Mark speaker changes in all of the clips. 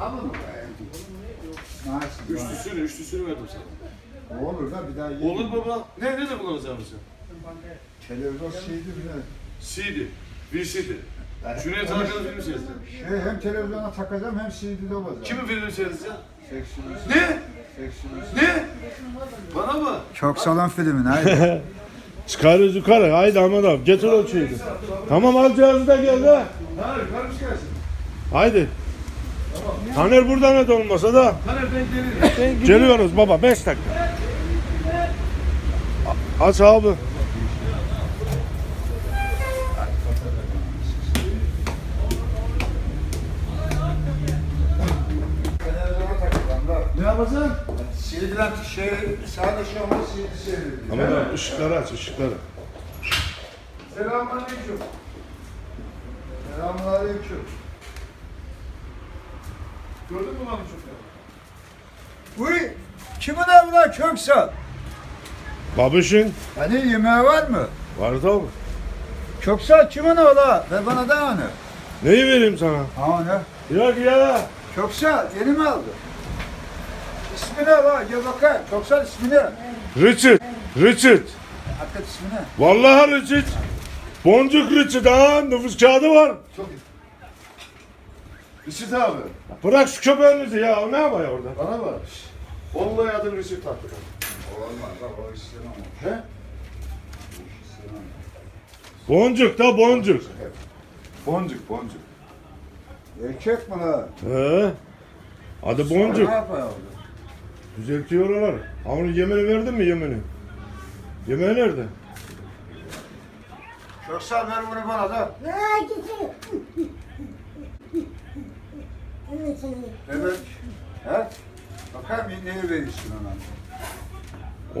Speaker 1: Alın mı? Nasıl?
Speaker 2: Üçlüsünü, üçlüsünü verdim sana.
Speaker 1: Olur da bir daha yedim.
Speaker 2: Olur baba. Ne, ne de kullanacağım sen?
Speaker 1: Televizyon şeydi bir de.
Speaker 2: CD, VCD. Cüneyt Arkadaş filmi seyredeceğim.
Speaker 1: Şey, hem televizyona takacağım hem CD'de olacak.
Speaker 2: Kimin filmini seyredeceğim?
Speaker 1: Seksiyonist.
Speaker 2: Ne?
Speaker 1: Seksiyonist.
Speaker 2: Ne? Bana mı?
Speaker 1: Çok salon filmin haydi.
Speaker 3: Çıkarız yukarı. Haydi Ahmet abi getir o şeyi. Tamam al cihazı da gel de.
Speaker 2: Ha, karmış gelsin.
Speaker 3: Haydi. Taner burada ne de olmasa da
Speaker 2: Taner ben gelirim.
Speaker 3: geliyoruz baba 5 dakika. Aç abi.
Speaker 1: Da.
Speaker 2: Ne yapacaksın?
Speaker 1: CD'den şey, sadece şu anda CD seyrediyor.
Speaker 3: Ahmet abi ışıkları aç ışıkları.
Speaker 2: Selamünaleyküm.
Speaker 1: Selamünaleyküm.
Speaker 2: Gördün mü bana çocuklar?
Speaker 1: Uy, kimin evi lan Köksal?
Speaker 3: Babişin
Speaker 1: Hani yemeği var mı?
Speaker 3: var tabi.
Speaker 1: Köksal kimin oğlu? Ver bana da onu.
Speaker 3: Neyi vereyim sana?
Speaker 1: Ha ne?
Speaker 3: Yok ya.
Speaker 1: Köksal yeni mi aldın? İsmi ne lan? Gel bakayım. Köksal ismi ne?
Speaker 3: Richard. Richard.
Speaker 1: Hakikat ismi ne?
Speaker 3: Vallahi Richard. Boncuk Richard ha. Nüfus kağıdı var.
Speaker 2: Reşit abi.
Speaker 3: Bırak şu köpeğinizi ya. O ne yapıyor orada?
Speaker 2: Bana bak. Vallahi adını Reşit taktı.
Speaker 1: Olmaz bak o istemem.
Speaker 2: He?
Speaker 3: Boncuk da boncuk.
Speaker 2: Boncuk, boncuk.
Speaker 1: Erkek mi lan?
Speaker 3: He. Adı boncuk.
Speaker 1: Ne yapıyor orada?
Speaker 3: Düzeltiyor oralar. Ha onun yemini verdin mi yemini? Yemeği nerede?
Speaker 1: Köksal ver bunu bana da. Evet. He? Bakayım neyi verirsin ona.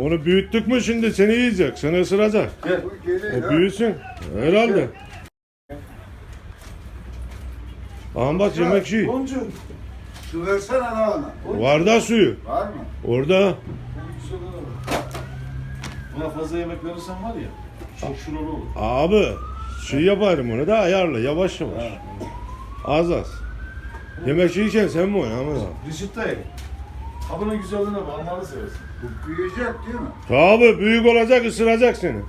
Speaker 3: Onu büyüttük mü şimdi seni yiyecek, seni ısıracak.
Speaker 2: Gel.
Speaker 1: Bu geliyor.
Speaker 3: O büyüsün. Herhalde. Aha bak yemek şey.
Speaker 2: Boncuk.
Speaker 1: Su versene lan ona.
Speaker 3: Var da suyu.
Speaker 1: Var mı?
Speaker 3: Orada.
Speaker 2: Buna fazla yemek verirsen var ya. Çok şuralı olur.
Speaker 3: Abi şey yaparım onu da ayarla yavaş yavaş. Az az. Yemek yiyken sen mi oyna Ahmet abi?
Speaker 2: Reşit dayı. Kabının güzelliğine bak. Allah'ını seversin.
Speaker 1: Bu büyüyecek değil mi?
Speaker 3: Tabi büyük olacak ısıracak seni.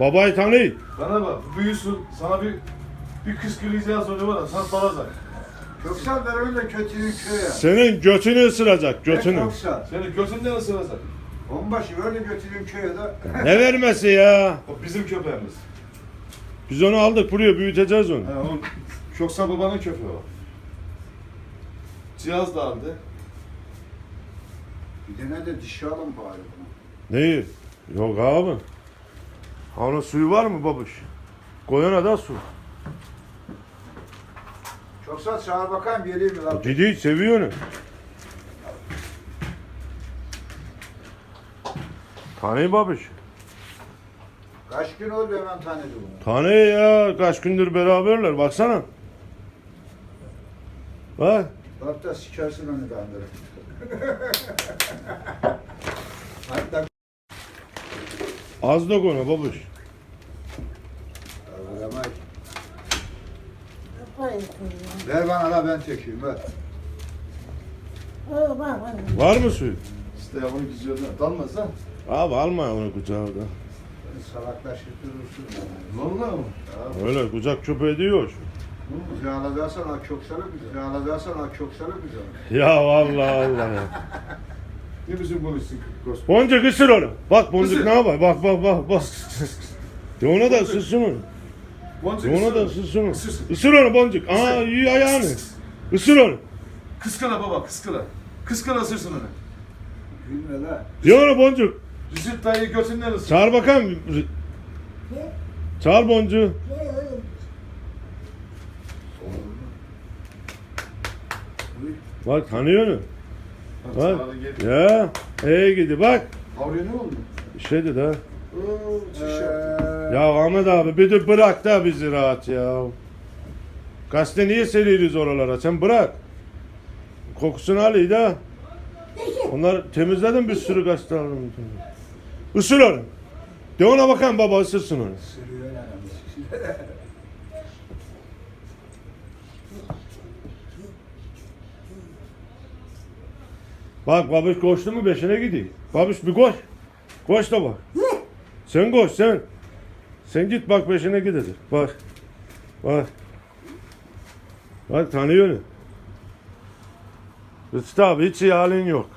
Speaker 3: Babayı tanı.
Speaker 2: Bana bak. Bu büyüsün. Sana bir bir kıskırlayacağı sonra var ya. Sana dalacak.
Speaker 1: Köksal ver öyle kötüyü köye.
Speaker 3: Senin götünü ısıracak götünü.
Speaker 1: Köksal.
Speaker 2: Seni götünden ısıracak.
Speaker 1: Onbaşı öyle götüreyim köye de.
Speaker 3: Ne vermesi ya?
Speaker 2: O bizim köpeğimiz.
Speaker 3: Biz onu aldık buraya büyüteceğiz onu.
Speaker 2: He, o Köksal babanın köpeği o. Cihaz da aldı.
Speaker 1: Bir tane de dişi alın bari buna.
Speaker 3: Neyi? Yok abi. Ha onun suyu var mı babuş? Koyana da su.
Speaker 1: Köksal çağır bakayım geleyim mi lan?
Speaker 3: Didi seviyor onu. Tanı babuş.
Speaker 1: Kaç gün oldu hemen tanıdı bunu.
Speaker 3: Tanı ya kaç gündür beraberler baksana. Bak.
Speaker 1: Da sikersin onu kandırıp. Hatta
Speaker 3: Az da konu babuş.
Speaker 1: Kavramay. Ver bana la ben çekeyim ver.
Speaker 3: Var mı suyu?
Speaker 2: İşte güzelliğine. Dalmaz lan.
Speaker 3: Abi alma onu kucağına.
Speaker 1: Beni salaklaştırır durursun.
Speaker 2: Vallahi mı?
Speaker 3: Öyle kucak çöpe ediyor.
Speaker 1: Ak köksalı bizi alacaksan ak köksalı bizi.
Speaker 3: Ya vallahi Allah ya.
Speaker 2: Ne bizim konuşsun Kos.
Speaker 3: Boncuk ısır onu. Bak boncuk
Speaker 2: Isır.
Speaker 3: ne yapar? Bak bak bak bak. De ona da ısırsın onu.
Speaker 2: Boncuk
Speaker 3: De ona da
Speaker 2: ısır.
Speaker 3: ısırsın onu.
Speaker 2: Isırsın.
Speaker 3: Isır onu boncuk. Aa iyi ayağını. Isır onu.
Speaker 2: Kıskala baba kıskala. Kıskala ısırsın onu.
Speaker 1: Gülme la.
Speaker 3: De ona boncuk.
Speaker 2: Reşit dayı götünden ısır.
Speaker 3: Çağır bakalım. Çağır boncuğu. Bak tanıyor onu. Bak. Ya. İyi gidi bak.
Speaker 2: Avruya ne oldu?
Speaker 3: Şey dedi ha.
Speaker 1: Ee,
Speaker 3: Ya Ahmet abi bir de bırak da bizi rahat ya. Gazete niye seriyoruz oralara? Sen bırak. Kokusunu al iyi de. Onlar temizledim bir sürü gazete aldım. Isır onu. De ona bakan baba ısırsın onu.
Speaker 1: sürüyor
Speaker 3: Bak babiş koştu mu beşine gidiyor. Babiş bir koş. Koş da bak. Sen koş sen. Sen git bak peşine gidecek. Bak. Bak. Bak tanıyor onu. Rıçtı abi hiç iyi halin yok.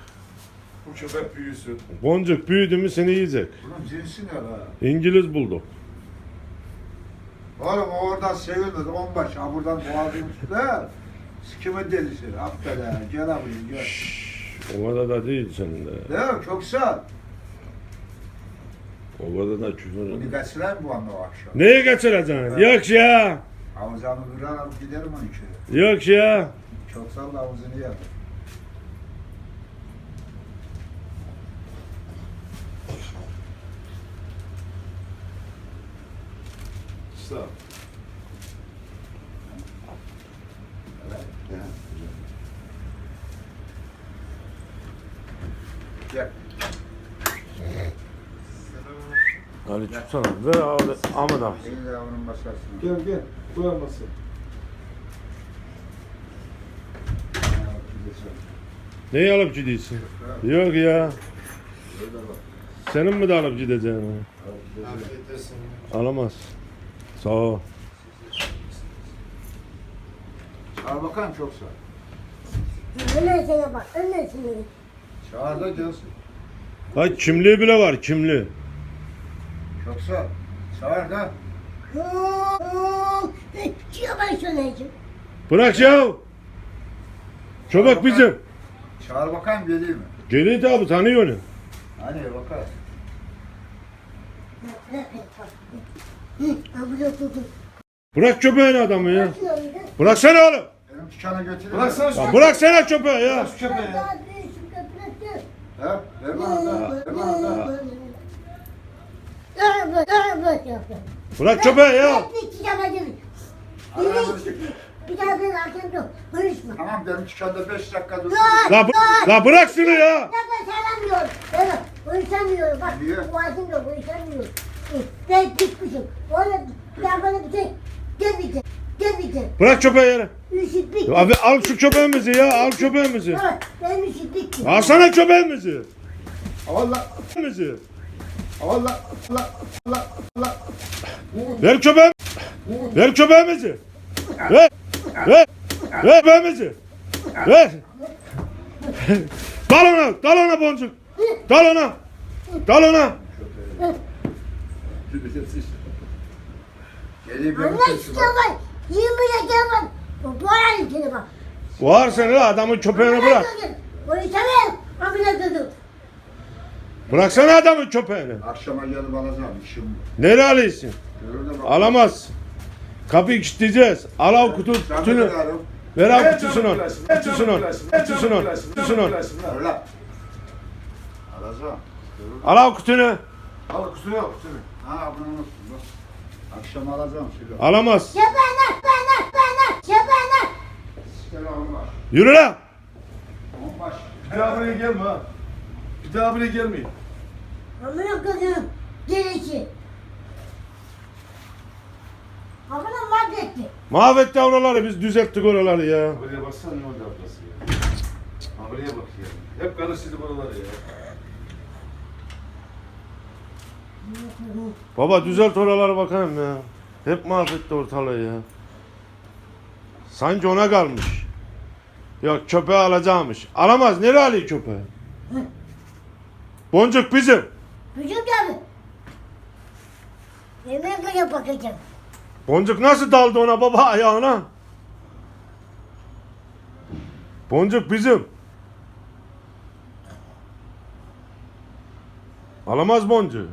Speaker 2: Bu köpek büyüsün.
Speaker 3: Boncuk büyüdü mü seni yiyecek.
Speaker 1: Bunun cinsi ne la?
Speaker 3: İngiliz bulduk.
Speaker 1: Oğlum o oradan sevilmez. Onbaşı. Ha buradan boğazın üstüne. Sikimin delisi. Affeder. Gel abi gel.
Speaker 3: O kadar da değil senin de.
Speaker 1: Değil mi? Çok sağ.
Speaker 3: O kadar da küfür.
Speaker 1: Bir kaçıran bu anda o akşam.
Speaker 3: Neye kaçıracaksın? Yok ya.
Speaker 1: Havuzanı duran alıp giderim onun içeri.
Speaker 3: Yok ya.
Speaker 1: Çok sağ ol havuzunu yap.
Speaker 2: Sağ ol.
Speaker 1: Gel.
Speaker 3: Hadi çıksana. Ver abi. Ahmet abi.
Speaker 1: De onun başkasını.
Speaker 2: Gel gel. Buyurmasın.
Speaker 3: Neyi alıp gidiyorsun? Yok ya. Senin mi de alıp gideceğin? Alamaz. Sağ ol.
Speaker 1: Al bakalım çok sağ.
Speaker 4: Öylesine bak, öylesine.
Speaker 1: Çağır da gelsin.
Speaker 3: Hay kimliği bile var kimliği.
Speaker 1: Çok sağ. Çağır da.
Speaker 4: Çıkıyor ben söyleyeceğim.
Speaker 3: Bırak ya. Köpek bizim.
Speaker 1: Çağır bakayım geleyim mi?
Speaker 3: Geliyor tabi tanıyor onu.
Speaker 1: Hani
Speaker 4: tutun.
Speaker 3: Bırak köpeğini adamı ya. Bıraksana oğlum.
Speaker 1: Benim dükkana götüreyim.
Speaker 2: Bıraksana şu
Speaker 3: Ya
Speaker 2: köpeği.
Speaker 3: bıraksana köpeği ya.
Speaker 2: Şu köpeği ya.
Speaker 1: Ha? Ver bana da. Ver bana da.
Speaker 3: Bırak köpeği ya.
Speaker 4: Bir daha ben arkamda konuşma.
Speaker 1: Tamam benim dükkanda 5 dakika dur.
Speaker 3: La, bı- la bırak şunu ya.
Speaker 4: Nefes alamıyorum. Evet, konuşamıyorum. Bak,
Speaker 1: Niye?
Speaker 4: boğazımda konuşamıyorum. Ben bitmişim. Oğlum, ya bana bir şey demeyeceğim. Demeyeceğim.
Speaker 3: Bırak köpeği yere.
Speaker 4: Bitti.
Speaker 3: Abi al şu köpeğimizi ya. Al köpeğimizi.
Speaker 4: Evet, benim işim bitti.
Speaker 3: Alsana köpeğimizi.
Speaker 1: Allah.
Speaker 3: Köpeğimizi.
Speaker 1: Allah. Allah. Allah. Allah.
Speaker 3: Ver köpeğim. Ver köpeğimizi. Ver. Ver. Ver köpeğimizi. Ver. Dal ona. Dal ona boncuk. Dal ona. Dal ona.
Speaker 4: Allah çıkamay. Yemin ederim bak. Bu içine bak.
Speaker 3: Var sen la adamın köpeğini bırak.
Speaker 4: Konuşamıyorum. Amına koydum.
Speaker 3: Bıraksana adamın köpeğini.
Speaker 1: Akşama gelip alacağım işim. var.
Speaker 3: Nereye alıyorsun?
Speaker 1: Görür de bak.
Speaker 3: Alamaz. Kapıyı kilitleyeceğiz. Al al kutu,
Speaker 1: Sen
Speaker 3: kutunu.
Speaker 1: ararım.
Speaker 3: Ver al kutusunu. Kutusunu. Kutusunu. Kutusunu.
Speaker 1: Öyle. Alacağım. Görür de-
Speaker 3: Al al kutunu.
Speaker 2: Al kusura yok kusura.
Speaker 1: Ha bunu unuttum. Bak. Akşam alacağım şimdi.
Speaker 3: Alamaz.
Speaker 4: Yapanlar, yapanlar, yapanlar, yapanlar.
Speaker 1: Selam var.
Speaker 3: Yürü lan.
Speaker 1: Onbaş.
Speaker 2: Bir daha buraya gelme ha. Bir daha buraya gelmeyin.
Speaker 4: Amına koydum. Gerisi. Amına mahvetti.
Speaker 3: Mahvetti oraları biz düzelttik oraları ya.
Speaker 2: Buraya baksana ne oldu ablası ya. Buraya bak ya. Hep karıştırdı buraları ya.
Speaker 3: Baba düzelt oraları bakayım ya. Hep mahvetti ortalığı ya. Sanki ona kalmış. Yok köpeği alacakmış. Alamaz. Nereye alıyor köpeği? Boncuk bizim.
Speaker 4: Bizim tabi. Yemeğe göre bakacağım.
Speaker 3: Boncuk nasıl daldı ona baba ayağına? Boncuk bizim. Alamaz boncuğu.